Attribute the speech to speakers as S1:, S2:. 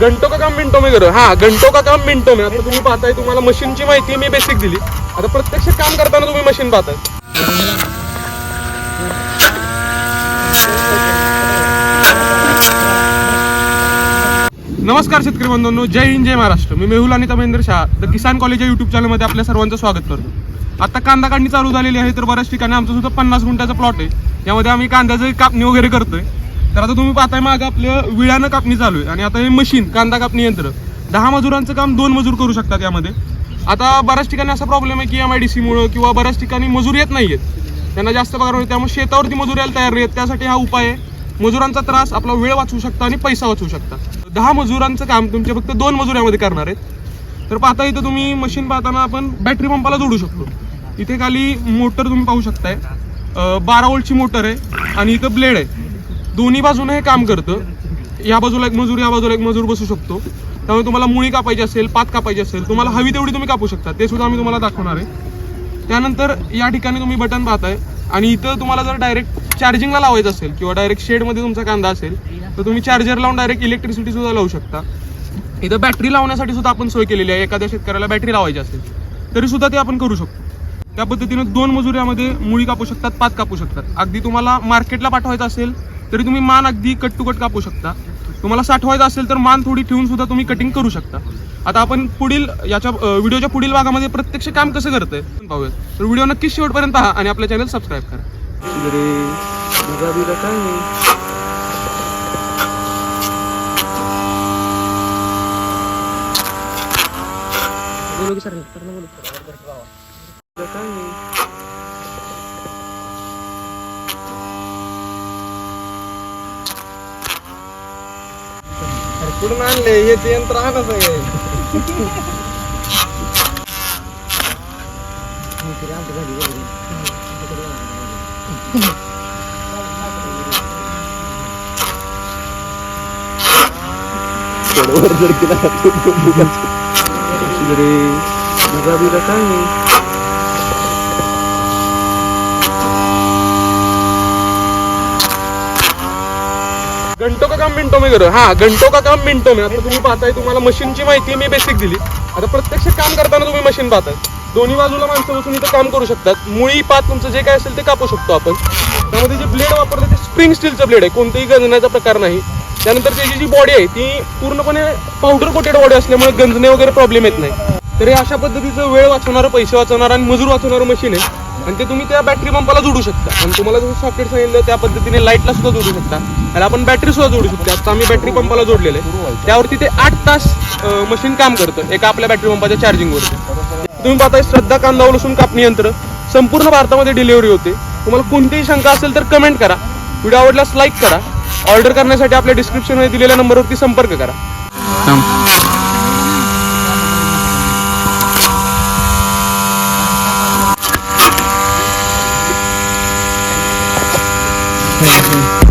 S1: घंटो का काम मिनटो मी करू? हा घंटो का काम मिनटो मी. आता तुम्ही पाहताय तुम्हाला मशीनची माहिती मी बेसिक दिली. आता प्रत्यक्ष काम करताना तुम्ही मशीन पाहताय. नमस्कार शेतकरी बंधूंनो जय हिंद जय महाराष्ट्र. मी मेहुल आणि तमेंद्र शाह द किसान कॉलेज या युट्यूब चॅनलमध्ये आपल्या सर्वांचं स्वागत करतो. आता कांदा काढणी चालू झालेली आहे तर बऱ्याच ठिकाणी आमचं सुद्धा पन्नास गुंठ्याचा प्लॉट आहे. यामध्ये आम्ही कांद्याचं कापणी वगैरे करतोय. तर आता तुम्ही पाहताय मागं आपलं विळानं कापणी चालू आहे. आणि आता हे मशीन कांदा कापणी यंत्र दहा मजुरांचं काम दोन मजूर करू शकतात यामध्ये. आता बऱ्याच ठिकाणी असा प्रॉब्लेम आहे की एम आय डी सीमुळं किंवा बऱ्याच ठिकाणी मजूर येत नाही आहेत त्यांना जास्त पगार होईल. त्यामुळे शेतावरती मजूर यायला तयार आहेत त्यासाठी हा उपाय आहे. मजुरांचा त्रास आपला वेळ वाचवू शकता आणि पैसा वाचवू शकता. दहा मजुरांचं काम तुमचे फक्त दोन मजूर यामध्ये करणार आहेत. तर पाहता इथं तुम्ही मशीन पाहताना आपण बॅटरी पंपाला जोडू शकतो. इथे खाली मोटर तुम्ही पाहू शकताय. बारा वोल्टची मोटर आहे आणि इथं ब्लेड आहे. दोन्ही बाजूने हे काम करतं. या बाजूला एक मजूर या बाजूला एक मजूर बसू शकतो. त्यामुळे तुम्हाला मुळी कापायची असेल पात कापायची असेल तुम्हाला हवी तेवढी तुम्ही कापू शकता. ते सुद्धा आम्ही तुम्हाला दाखवणार आहे. त्यानंतर या ठिकाणी तुम्ही बटन पाहताय. आणि इथं तुम्हाला जर डायरेक्ट चार्जिंगला लावायचं असेल किंवा डायरेक्ट शेडमध्ये तुमचा कांदा असेल तर तुम्ही चार्जर लावून डायरेक्ट इलेक्ट्रिसिटी सुद्धा लावू शकता. इथं बॅटरी लावण्यासाठी सुद्धा आपण सोय केलेली आहे. एखाद्या शेतकऱ्याला बॅटरी लावायची असेल तरी सुद्धा ते आपण करू शकतो. त्या पद्धतीनं दोन मजुऱ्यामध्ये मुळी कापू शकतात पात कापू शकतात. अगदी तुम्हाला मार्केटला पाठवायचं असेल तरी तुम्ही मान अगदी कट टू कट कापू शकता. तुम्हाला साठवायचं असेल तर मान थोडी ठेवून सुद्धा तुम्ही कटिंग करू शकता. आता आपण पुढील याच्या व्हिडिओच्या पुढील भागामध्ये प्रत्यक्ष काम कसं करतंय पाहूयात. तर व्हिडिओ नक्कीच शेवटपर्यंत पहा आणि आपल्या चॅनल सबस्क्राईब करा. कुठून आणले हे ते यंत्र आणच आहे घंटो का काम मिनटो मी करो? हा घंटो का काम मिनटो मी. आता तुम्ही पाहताय तुम्हाला मशीनची माहिती मी बेसिक दिली. आता प्रत्यक्ष काम करताना तुम्ही मशीन पाहताय. दोन्ही बाजूला माणसं बसून इथं काम करू शकतात. मुळी पात तुमचं जे काय असेल ते कापू शकतो आपण. त्यामध्ये जे ब्लेड वापरले ते स्प्रिंग स्टीलचं ब्लेड आहे. कोणतंही गंजण्याचा प्रकार नाही. त्यानंतर त्याची जी बॉडी आहे ती पूर्णपणे पावडर कोटेड बॉडी असल्यामुळे गंजणे वगैरे प्रॉब्लेम येत नाही. तर हे अशा पद्धतीचं वेळ वाचवणारं पैसे वाचवणारं आणि मजूर वाचवणारं मशीन आहे. आणि ते तुम्ही त्या बॅटरी पंपाला जोडू शकता. आणि तुम्हाला जसं सॉकेट सांगितलं त्या पद्धतीने लाईटला सुद्धा जोडू शकता. त्याला आपण बॅटरी सुद्धा जोडू शकतो. आता आम्ही बॅटरी पंपाला जोडलेलं आहे. त्यावरती ते आठ तास मशीन काम करतं. एका आपल्या बॅटरी पंपाच्या चार्जिंगवरती तुम्ही पाहताय श्रद्धा कांदा लसूण कापणी यंत्र. संपूर्ण भारतामध्ये डिलिव्हरी होते. तुम्हाला कोणतीही शंका असेल तर कमेंट करा. व्हिडिओ आवडल्यास लाईक करा. ऑर्डर करण्यासाठी आपल्या डिस्क्रिप्शनमध्ये दिलेल्या नंबरवरती संपर्क करा. Maggie.